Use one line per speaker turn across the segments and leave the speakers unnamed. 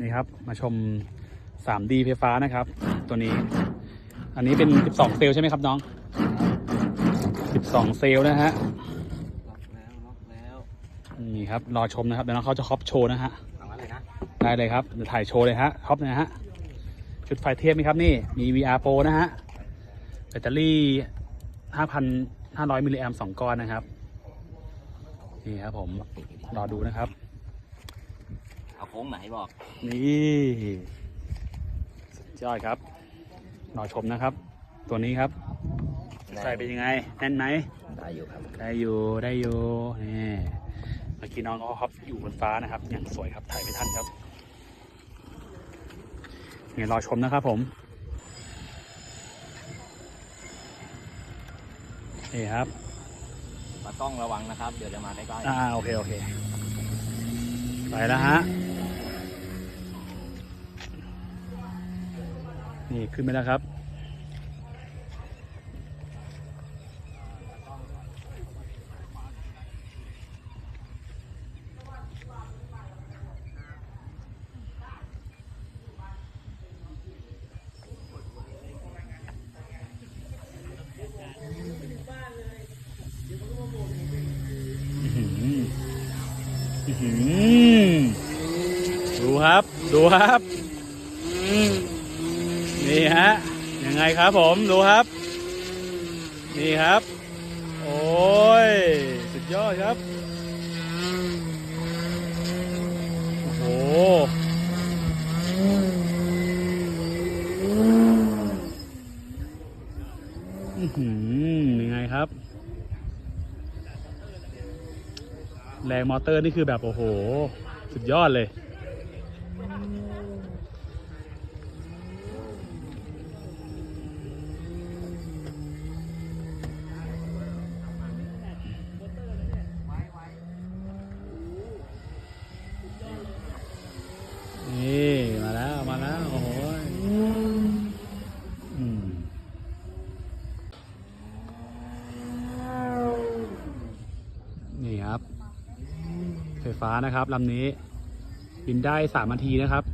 นี่ครับ มาชม 3D ไฟฟ้านะครับ ตัวนี้ อันนี้เป็น 12 เซลล์ใช่ไหมครับน้อง 12 เซลล์นะฮะ
ล็อกแล้วล็อกแล้ว
นี่ครับรอชมนะครับเดี๋ยวน้องเขาจะครอปโชว์นะฮะ
สั่งอะไรนะ
ได้เลยครับเดี๋ยวถ่ายโชว์เลยฮะครอปนะฮะชุดไฟเทียบไหมครับนี่มี VR Pro นะฮะแบตเตอรี่ 5,500 มิลลิแอม2ก้อนนะครับ นี่ครับผม รอดูนะครับ
เอาโค้งไหนบอก
นี่สุดยอดครับรอชมนะครับ ตัวนี้ครับ ใส่เป็นยังไงแน่นไหม
ได้อยู่ครับ
ได้อยู่ได้อยู่นี่เมื่อกี้น้องเขาฮอปอยู่บนฟ้านะครับอย่างสวยครับถ่ายไม่ทันครับเนี่ยรอชมนะครับผมนี่ครับ
มาต้องระวังนะครับ เดี๋ยวจะมาใกล้
อ่าโอเคโอเค ไปแล้วฮะ นี่ขึ้นไปแล้วครับอือหืออือหือดูครับ ดูครับ นี่ฮะยังไงครับผมดูครับ นี่ครับ โอ้ย สุดยอดครับ โอ้โหยังไงครับ แรงมอเตอร์นี่คือแบบโอ้โห สุดยอดเลย นี่ มาแล้ว มาแล้ว โอ้โหอืมนี่ครับ ไฟ้านะครับลำนี้ บินได้สามนาทีนะครับ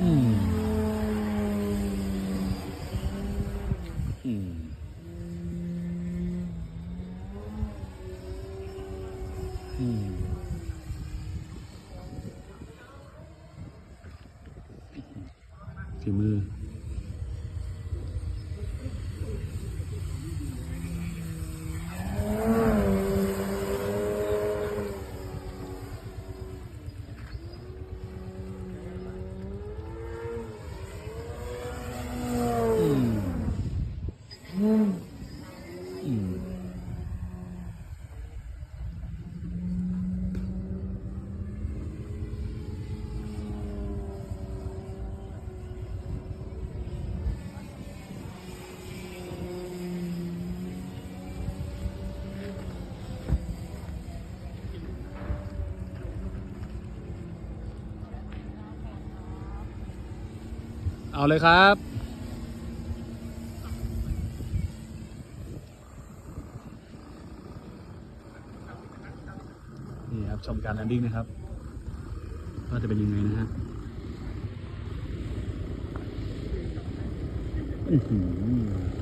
อืมอืมอืมฝีม อืม เอาเลยครับ นี่ครับ ชมการแลนดิ้งนะครับว่าจะเป็นยังไงนะฮะอื้อหือ